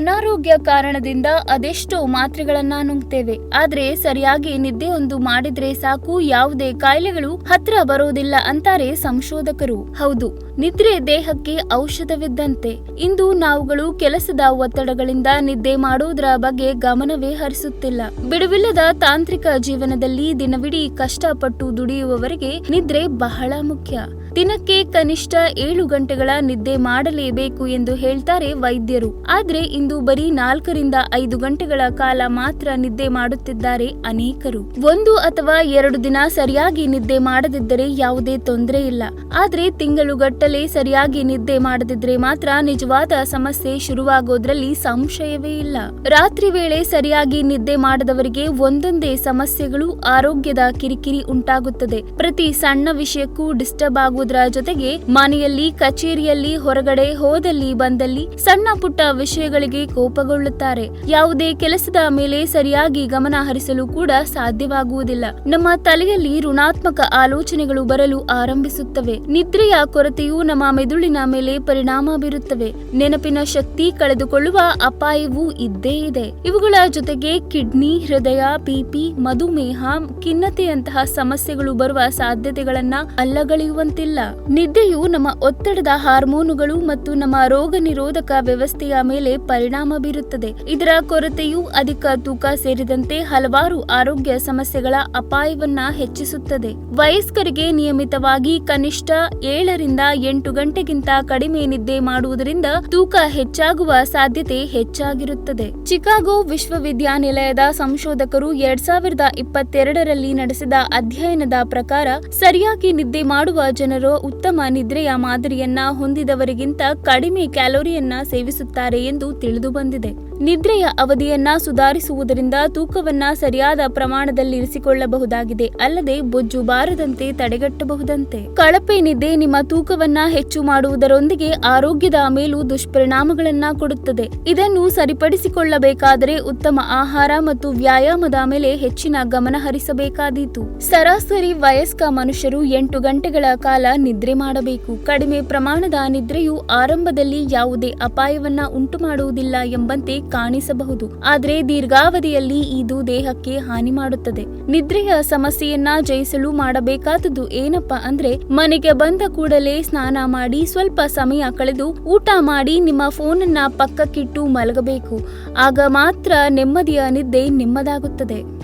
ಅನಾರೋಗ್ಯ ಕಾರಣದಿಂದ ಅದೆಷ್ಟೋ ಮಾತ್ರೆಗಳನ್ನ ನುಂಗ್ತೇವೆ. ಆದ್ರೆ ಸರಿಯಾಗಿ ನಿದ್ದೆಯೊಂದು ಮಾಡಿದ್ರೆ ಸಾಕು, ಯಾವುದೇ ಕಾಯಿಲೆಗಳು ಹತ್ರ ಬರೋದಿಲ್ಲ ಅಂತಾರೆ ಸಂಶೋಧಕರು. ಹೌದು, ನಿದ್ರೆ ದೇಹಕ್ಕೆ ಔಷಧವಿದ್ದಂತೆ. ಇಂದು ನಾವುಗಳು ಕೆಲಸದ ಒತ್ತಡಗಳಿಂದ ನಿದ್ದೆ ಮಾಡೋದ್ರ ಬಗ್ಗೆ ಗಮನವೇ ಹರಿಸುತ್ತಿಲ್ಲ. ಬಿಡುವಿಲ್ಲದ ತಾಂತ್ರಿಕ ಜೀವನದಲ್ಲಿ ದಿನವಿಡೀ ಕಷ್ಟಪಟ್ಟು ದುಡಿಯುವವರಿಗೆ ನಿದ್ರೆ ಬಹಳ ಮುಖ್ಯ. ದಿನಕ್ಕೆ ಕನಿಷ್ಠ ಏಳು ಗಂಟೆಗಳ ನಿದ್ದೆ ಮಾಡಲೇಬೇಕು ಎಂದು ಹೇಳ್ತಾರೆ ವೈದ್ಯರು. ಆದ್ರೆ ಇಂದು ಬರೀ ನಾಲ್ಕರಿಂದ ಐದು ಗಂಟೆಗಳ ಕಾಲ ಮಾತ್ರ ನಿದ್ದೆ ಮಾಡುತ್ತಿದ್ದಾರೆ ಅನೇಕರು. ಒಂದು ಅಥವಾ ಎರಡು ದಿನ ಸರಿಯಾಗಿ ನಿದ್ದೆ ಮಾಡದಿದ್ದರೆ ಯಾವುದೇ ತೊಂದರೆ ಇಲ್ಲ. ಆದ್ರೆ ತಿಂಗಳುಗಟ್ಟಲೆ ಸರಿಯಾಗಿ ನಿದ್ದೆ ಮಾಡದಿದ್ರೆ ಮಾತ್ರ ನಿಜವಾದ ಸಮಸ್ಯೆ ಶುರುವಾಗೋದ್ರಲ್ಲಿ ಸಂಶಯವೇ ಇಲ್ಲ. ರಾತ್ರಿ ವೇಳೆ ಸರಿಯಾಗಿ ನಿದ್ದೆ ಮಾಡದವರಿಗೆ ಒಂದೊಂದೇ ಸಮಸ್ಯೆಗಳು ಆರೋಗ್ಯದ ಕಿರಿಕಿರಿ ಉಂಟಾಗುತ್ತದೆ. ಪ್ರತಿ ಸಣ್ಣ ವಿಷಯಕ್ಕೂ ಡಿಸ್ಟರ್ಬ್ ಆಗುವುದರ ಜೊತೆಗೆ ಮನೆಯಲ್ಲಿ, ಕಚೇರಿಯಲ್ಲಿ, ಹೊರಗಡೆ ಹೋದಲ್ಲಿ, ಬಂದಲ್ಲಿ ಸಣ್ಣ ಪುಟ್ಟ ವಿಷಯಗಳಿಗೆ ಕೋಪಗೊಳ್ಳುತ್ತಾರೆ. ಯಾವುದೇ ಕೆಲಸದ ಮೇಲೆ ಸರಿಯಾಗಿ ಗಮನ ಹರಿಸಲು ಕೂಡ ಸಾಧ್ಯವಾಗುವುದಿಲ್ಲ. ನಮ್ಮ ತಲೆಯಲ್ಲಿ ಋಣಾತ್ಮಕ ಆಲೋಚನೆಗಳು ಬರಲು ಆರಂಭಿಸುತ್ತವೆ. ನಿದ್ರೆಯ ಕೊರತೆಯು ನಮ್ಮ ಮೆದುಳಿನ ಮೇಲೆ ಪರಿಣಾಮ ಬೀರುತ್ತವೆ. ನೆನಪಿನ ಶಕ್ತಿ ಕಳೆದುಕೊಳ್ಳುವ ಅಪಾಯವೂ ಇದ್ದೇ ಇದೆ. ಇವುಗಳ ಜೊತೆಗೆ ಕಿಡ್ನಿ, ಹೃದಯ ಬಿಪಿ ಮಧುಮೇಹ, ಖಿನ್ನತೆಯಂತಹ ಸಮಸ್ಯೆಗಳು ಬರುವ ಸಾಧ್ಯತೆಗಳನ್ನ ಅಲ್ಲಗಳೆಯುವಂತಿಲ್ಲ. ನಿದ್ದೆಯು ನಮ್ಮ ಒತ್ತಡದ ಹಾರ್ಮೋನುಗಳು ಮತ್ತು ನಮ್ಮ ರೋಗ ನಿರೋಧಕ ವ್ಯವಸ್ಥೆಯ ಮೇಲೆ ಪರಿಣಾಮ ಬೀರುತ್ತದೆ. ಇದರ ಕೊರತೆಯು ಅಧಿಕ ತೂಕ ಸೇರಿದಂತೆ ಹಲವಾರು ಆರೋಗ್ಯ ಸಮಸ್ಯೆಗಳ ಅಪಾಯವನ್ನ ಹೆಚ್ಚಿಸುತ್ತದೆ. ವಯಸ್ಕರಿಗೆ ನಿಯಮಿತವಾಗಿ ಕನಿಷ್ಠ ಏಳರಿಂದ ಎಂಟು ಗಂಟೆಗಿಂತ ಕಡಿಮೆ ನಿದ್ದೆ ಮಾಡುವುದರಿಂದ ತೂಕ ಹೆಚ್ಚಾಗುವ ಸಾಧ್ಯತೆ ಹೆಚ್ಚಾಗಿರುತ್ತದೆ. ಚಿಕಾಗೋ ವಿಶ್ವವಿದ್ಯಾನಿಲಯದ ಸಂಶೋಧಕರು ಎರಡ್ ಸಾವಿರದ ಇಪ್ಪತ್ತೆರಡರಲ್ಲಿ ನಡೆಸಿದ ಅಧ್ಯಯನದ ಪ್ರಕಾರ ಸರಿಯಾಗಿ ನಿದ್ದೆ ಮಾಡುವ ಜನರು ಉತ್ತಮ ನಿದ್ರೆಯ ಮಾದರಿಯನ್ನ ಹೊಂದಿದವರಿಗಿಂತ ಕಡಿಮೆ ಕ್ಯಾಲೋರಿಯನ್ನ ಸೇವಿಸುತ್ತಾರೆ ಎಂದು ತಿಳಿದು ಬಂದಿದೆ. ನಿದ್ರೆಯ ಅವಧಿಯನ್ನ ಸುಧಾರಿಸುವುದರಿಂದ ತೂಕವನ್ನ ಸರಿಯಾದ ಪ್ರಮಾಣದಲ್ಲಿ ಇರಿಸಿಕೊಳ್ಳಬಹುದಾಗಿದೆ ಅಲ್ಲದೆ ಬೊಜ್ಜು ಬಾರದಂತೆ ತಡೆಗಟ್ಟಬಹುದಂತೆ. ಕಳಪೆ ನಿದ್ದೆ ನಿಮ್ಮ ತೂಕವನ್ನ ಹೆಚ್ಚು ಮಾಡುವುದರೊಂದಿಗೆ ಆರೋಗ್ಯದ ಮೇಲೂ ದುಷ್ಪರಿಣಾಮಗಳನ್ನ ಕೊಡುತ್ತದೆ. ಇದನ್ನು ಸರಿಪಡಿಸಿಕೊಳ್ಳಬೇಕಾದರೆ ಉತ್ತಮ ಆಹಾರ ಮತ್ತು ವ್ಯಾಯಾಮದ ಮೇಲೆ ಹೆಚ್ಚಿನ ಗಮನ ಹರಿಸಬೇಕಾದೀತು ಸರಾಸರಿ ವಯಸ್ಕ ಮನುಷ್ಯರು ಎಂಟು ಗಂಟೆಗಳ ಕಾಲ ನಿದ್ರೆ ಮಾಡಬೇಕು. ಕಡಿಮೆ ಪ್ರಮಾಣದ ನಿದ್ರೆಯು ಆರಂಭದಲ್ಲಿ ಯಾವುದೇ ಅಪಾಯವನ್ನ ಉಂಟು ಮಾಡುವುದಿಲ್ಲ ಎಂಬಂತೆ ಕಾಣಿಸಬಹುದು. ಆದರೆ ದೀರ್ಘಾವಧಿಯಲ್ಲಿ ಇದು ದೇಹಕ್ಕೆ ಹಾನಿ ಮಾಡುತ್ತದೆ. ನಿದ್ರೆಯ ಸಮಸ್ಯೆಯನ್ನ ಜಯಿಸಲು ಮಾಡಬೇಕಾದದ್ದು ಏನಪ್ಪಾ ಅಂದ್ರೆ, ಮನೆಗೆ ಬಂದ ಕೂಡಲೇ ಸ್ನಾನ ಮಾಡಿ ಸ್ವಲ್ಪ ಸಮಯ ಕಳೆದು ಊಟ ಮಾಡಿ ನಿಮ್ಮ ಫೋನನ್ನ ಪಕ್ಕಕ್ಕಿಟ್ಟು ಮಲಗಬೇಕು. ಆಗ ಮಾತ್ರ ನೆಮ್ಮದಿಯ ನಿದ್ದೆ ನಿಮ್ಮದಾಗುತ್ತದೆ.